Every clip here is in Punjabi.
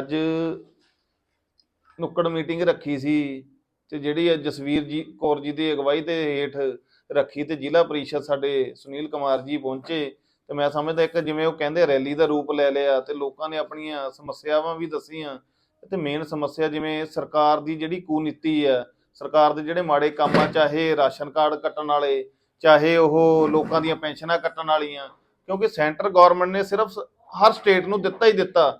ਅੱਜ ਨੁੱਕੜ ਮੀਟਿੰਗ ਰੱਖੀ ਸੀ ਤੇ ਜਿਹੜੀ ਹੈ ਜਸਵੀਰ ਜੀ ਕੌਰ ਜੀ ਦੀ ਅਗਵਾਈ ਤੇ ਹੇਠ ਰੱਖੀ ਤੇ ਜ਼ਿਲ੍ਹਾ ਪ੍ਰੀਸ਼ਦ ਸਾਡੇ ਸੁਨੀਲ ਕੁਮਾਰ ਜੀ ਪਹੁੰਚੇ ਤੇ ਮੈਂ ਸਮਝਦਾ ਇੱਕ ਜਿਵੇਂ ਉਹ ਕਹਿੰਦੇ ਰੈਲੀ ਦਾ ਰੂਪ ਲੈ ਲਿਆ ਤੇ ਲੋਕਾਂ ਨੇ ਆਪਣੀਆਂ ਸਮੱਸਿਆਵਾਂ ਵੀ ਦੱਸੀਆਂ ਤੇ ਮੇਨ ਸਮੱਸਿਆ ਜਿਵੇਂ ਸਰਕਾਰ ਦੀ ਜਿਹੜੀ ਕੂਨੀਤੀ ਹੈ, ਸਰਕਾਰ ਦੇ ਜਿਹੜੇ ਮਾੜੇ ਕੰਮ ਆ ਚਾਹੇ ਰਾਸ਼ਨ ਕਾਰਡ ਕੱਟਣ ਵਾਲੇ, ਚਾਹੇ ਉਹ ਲੋਕਾਂ ਦੀਆਂ ਪੈਨਸ਼ਨਾਂ ਕੱਟਣ ਵਾਲੀਆਂ ਕਿਉਂਕਿ ਸੈਂਟਰ ਗਵਰਨਮੈਂਟ ਨੇ ਸਿਰਫ ਹਰ ਸਟੇਟ ਨੂੰ ਦਿੱਤਾ ਹੀ ਦਿੱਤਾ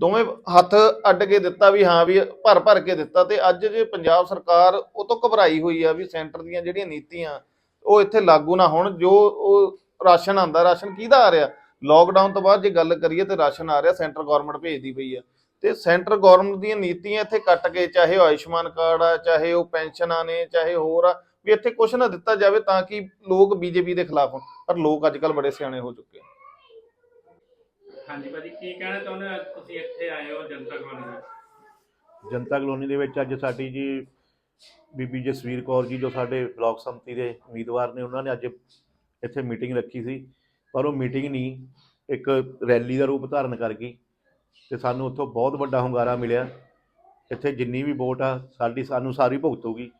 ਦੋਵੇਂ ਹੱਥ ਅੱਡ ਕੇ ਦਿੱਤਾ ਵੀ ਹਾਂ ਵੀ ਭਰ ਭਰ ਕੇ ਦਿੱਤਾ ਤੇ ਅੱਜ ਜੇ ਪੰਜਾਬ ਸਰਕਾਰ ਉਹ ਤੋਂ ਘਬਰਾਈ ਹੋਈ ਆ ਵੀ ਸੈਂਟਰ ਦੀਆਂ ਜਿਹੜੀਆਂ ਨੀਤੀਆਂ ਉਹ ਇੱਥੇ ਲਾਗੂ ਨਾ ਹੋਣ, ਜੋ ਉਹ ਰਾਸ਼ਨ ਆਂਦਾ ਰਾਸ਼ਨ ਕਿਹਦਾ ਆ ਰਿਹਾ? ਲੋਕਡਾਊਨ ਤੋਂ ਬਾਅਦ ਜੇ ਗੱਲ ਕਰੀਏ ਤੇ ਰਾਸ਼ਨ ਆ ਰਿਹਾ ਸੈਂਟਰ ਗਵਰਨਮੈਂਟ ਭੇਜਦੀ ਪਈ ਆ। ਤੇ ਸੈਂਟਰ ਗਵਰਨਮੈਂਟ ਦੀਆਂ ਨੀਤੀਆਂ ਇੱਥੇ ਕੱਟ ਕੇ ਚਾਹੇ ਉਹ ਆਯੁਸ਼ਮਾਨ ਕਾਰਡ ਆ, ਚਾਹੇ ਉਹ ਪੈਨਸ਼ਨਾਂ ਨੇ, ਚਾਹੇ ਹੋਰ ਆ, ਵੀ ਇੱਥੇ ਕੁਝ ਨਾ ਦਿੱਤਾ ਜਾਵੇ ਤਾਂ ਕਿ ਲੋਕ ਬੀਜੇਪੀ ਦੇ ਖਿਲਾਫ ਹੋਣ। ਪਰ ਲੋਕ ਅੱਜ ਕੱਲ ਬੜੇ ਸਿਆਣੇ ਹੋ ਚੁੱਕੇ ਆ। ਹਾਂਜੀ ਭਾਜੀ ਕੀ ਕਹਿਣਾ ਚਾਹੁੰਦੇ ਹੋ? ਅੱਜ ਤੁਸੀਂ ਇੱਥੇ ਆਏ ਹੋ ਜਨਤਾ ਕਲੋਨੀ ਵਿੱਚ। ਜਨਤਾ ਕਲੋਨੀ ਦੇ ਵਿੱਚ ਅੱਜ ਸਾਡੀ ਜੀ ਬੀਬੀ ਜਸਵੀਰ ਕੌਰ ਜੀ ਜੋ ਸਾਡੇ ਬਲਾਕ ਸੰਮਤੀ ਦੇ ਉਮੀਦਵਾਰ ਨੇ ਉਹਨਾਂ ਨੇ ਅੱਜ ਇੱਥੇ ਮੀਟਿੰਗ ਰੱਖੀ ਸੀ। ਪਰ ਉਹ ਮੀਟਿੰਗ ਨਹੀਂ ਇੱਕ ਰੈਲੀ ਦਾ ਰੂਪ ਧਾਰਨ ਕਰ ਗਈ ਤੇ ਸਾਨੂੰ ਉੱਥੋਂ ਬਹੁਤ ਵੱਡਾ ਹੁੰਗਾਰਾ ਮਿਲਿਆ। ਇੱਥੇ ਜਿੰਨੀ ਵੀ ਵੋਟ ਆ ਸਾਡੀ ਸਾਨੂੰ ਸਾਰੀ ਭੁਗਤੂਗੀ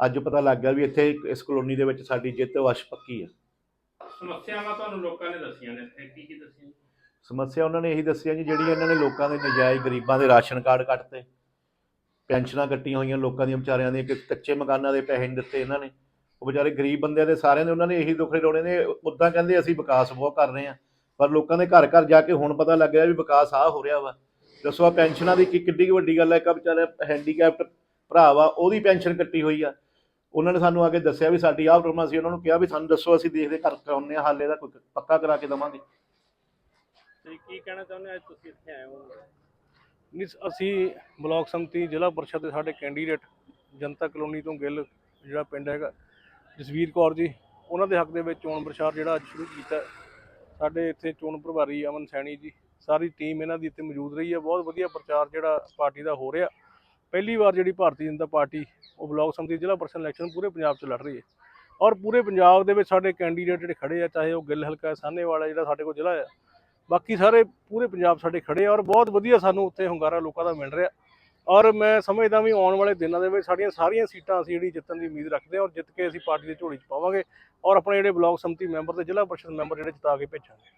ਅੱਜ ਪਤਾ ਲੱਗ ਗਿਆ ਵੀ ਇੱਥੇ ਇਸ ਕਲੋਨੀ ਦੇ ਵਿੱਚ ਸਾਡੀ ਜਿੱਤ ਵਸ਼ ਪੱਕੀ ਆ। ਸਮੱਸਿਆਵਾਂ ਤੁਹਾਨੂੰ ਲੋਕਾਂ ਨੇ ਦੱਸੀਆਂ ਨੇ ਇੱਥੇ ਕੀ ਕੀ ਦੱਸੀਆਂ ਸਮੱਸਿਆ ਉਹਨਾਂ ਨੇ ਇਹੀ ਦੱਸਿਆ ਜੀ ਜਿਹੜੀ ਇਹਨਾਂ ਨੇ ਲੋਕਾਂ ਦੇ ਨਜਾਇਜ਼ ਗਰੀਬਾਂ ਦੇ ਰਾਸ਼ਨ ਕਾਰਡ ਕੱਟਤੇ, ਪੈਨਸ਼ਨਾਂ ਕੱਟੀਆਂ ਹੋਈਆਂ ਲੋਕਾਂ ਦੀਆਂ ਵਿਚਾਰਿਆਂ ਦੇ ਕੱਚੇ ਮਕਾਨਾਂ ਦੇ ਪੈਸੇ ਨਹੀਂ ਦਿੱਤੇ ਇਹਨਾਂ ਨੇ। ਉਹ ਵਿਚਾਰੇ ਗਰੀਬ ਬੰਦਿਆਂ ਦੇ ਸਾਰਿਆਂ ਦੇ ਉਹਨਾਂ ਨੇ ਇਹੀ ਦੁੱਖੜੇ ਰੋਣੇ ਨੇ, ਉਦਾਂ ਕਹਿੰਦੇ ਅਸੀਂ ਵਿਕਾਸ ਬਹੁਤ ਕਰ ਰਹੇ ਹਾਂ, ਪਰ ਲੋਕਾਂ ਦੇ ਘਰ ਘਰ ਜਾ ਕੇ ਹੁਣ ਪਤਾ ਲੱਗ ਰਿਹਾ ਵੀ ਵਿਕਾਸ ਆ ਹੋ ਰਿਹਾ ਵਾ। ਦੱਸੋ ਆ ਪੈਨਸ਼ਨਾਂ ਦੀ ਕੀ ਕਿੱਡੀ ਕੁ ਵੱਡੀ ਗੱਲ ਹੈ, ਇੱਕ ਵਿਚਾਰਾ ਹੈਂਡੀਕੈਪਟ ਭਰਾ ਵਾ, ਉਹਦੀ ਪੈਨਸ਼ਨ ਕੱਟੀ ਹੋਈ ਆ। ਉਹਨਾਂ ਨੇ ਸਾਨੂੰ ਆ ਕੇ ਦੱਸਿਆ ਵੀ ਸਾਡੀ ਆਹ ਪ੍ਰੋਬਲਮ ਸੀ ਉਹਨਾਂ ਨੂੰ ਕਿਹਾ ਵੀ ਸਾਨੂੰ ਦੱਸੋ ਅਸੀਂ ਦੇਖਦੇ ਘਰ ਕਰਾਉਂਦੇ ਆ ਹਾਲੇ ਦਾ ਕੋਈ ਪੱਕਾ ਕਰਾ ਕੇ ਦਵਾਂਗੇ। ਤੇ ਕੀ ਕਹਿਣਾ ਚਾਹੁੰਦੇ ਹੋ? ਅੱਜ ਤੁਸੀਂ ਇੱਥੇ ਆਏ ਹੋ। ਨਹੀਂ, ਅਸੀਂ ਬਲਾਕ ਸੰਮਤੀ ਜ਼ਿਲ੍ਹਾ ਪਰਿਸ਼ਦ ਦੇ ਸਾਡੇ ਕੈਂਡੀਡੇਟ ਜਨਤਾ ਕਲੋਨੀ ਤੋਂ ਗਿੱਲ, ਜਿਹੜਾ ਪਿੰਡ ਹੈਗਾ, ਜਸਵੀਰ ਕੌਰ ਜੀ, ਉਹਨਾਂ ਦੇ ਹੱਕ ਦੇ ਵਿੱਚ ਚੋਣ ਪ੍ਰਚਾਰ ਜਿਹੜਾ ਅੱਜ ਸ਼ੁਰੂ ਕੀਤਾ ਸਾਡੇ ਇੱਥੇ ਚੋਣ ਪ੍ਰਭਾਰੀ ਅਮਨ ਸੈਣੀ ਜੀ, ਸਾਰੀ ਟੀਮ ਇਹਨਾਂ ਦੀ ਇੱਥੇ ਮੌਜੂਦ ਰਹੀ ਹੈ। ਬਹੁਤ ਵਧੀਆ ਪ੍ਰਚਾਰ ਜਿਹੜਾ ਪਾਰਟੀ ਦਾ ਹੋ ਰਿਹਾ। ਪਹਿਲੀ ਵਾਰ ਜਿਹੜੀ ਭਾਰਤੀ ਜਨਤਾ ਪਾਰਟੀ, ਉਹ ਬਲਾਕ ਸੰਮਤੀ ਜ਼ਿਲ੍ਹਾ ਪਰਿਸ਼ਦ ਇਲੈਕਸ਼ਨ ਪੂਰੇ ਪੰਜਾਬ 'ਚ ਲੜ ਰਹੀ ਹੈ। ਔਰ ਪੂਰੇ ਪੰਜਾਬ ਦੇ ਵਿੱਚ ਸਾਡੇ ਕੈਂਡੀਡੇਟ ਜਿਹੜੇ ਖੜੇ ਆ, ਚਾਹੇ ਉਹ ਗਿੱਲ, ਹਲਕਾ, ਸਾਹਨੇਵਾਲਾ ਜਿਹੜਾ ਸਾਡੇ ਕੋਲ ਜ਼ਿਲ੍ਹਾ ਆ ਬਾਕੀ ਸਾਰੇ ਪੂਰੇ ਪੰਜਾਬ ਸਾਡੇ ਖੜੇ ਆ ਔਰ ਬਹੁਤ ਵਧੀਆ ਸਾਨੂੰ ਉੱਥੇ ਹੁੰਗਾਰਾ ਲੋਕਾਂ ਦਾ ਮਿਲ ਰਿਹਾ। ਔਰ ਮੈਂ ਸਮਝਦਾ ਵੀ ਆਉਣ ਵਾਲੇ ਦਿਨਾਂ ਦੇ ਵਿੱਚ ਸਾਡੀਆਂ ਸਾਰੀਆਂ ਸੀਟਾਂ ਅਸੀਂ ਜਿਹੜੀ ਜਿੱਤਣ ਦੀ ਉਮੀਦ ਰੱਖਦੇ ਹਾਂ ਔਰ ਜਿੱਤ ਕੇ ਅਸੀਂ ਪਾਰਟੀ ਦੇ ਝੋਲੀ 'ਚ ਪਾਵਾਂਗੇ ਔਰ ਆਪਣੇ ਜਿਹੜੇ ਬਲਾਕ ਸੰਮਤੀ ਮੈਂਬਰ ਤੇ ਜ਼ਿਲ੍ਹਾ ਪਰਿਸ਼ਦ ਮੈਂਬਰ ਜਿਹੜੇ ਜਿਤਾ ਕੇ ਭੇਜਾਂਗੇ।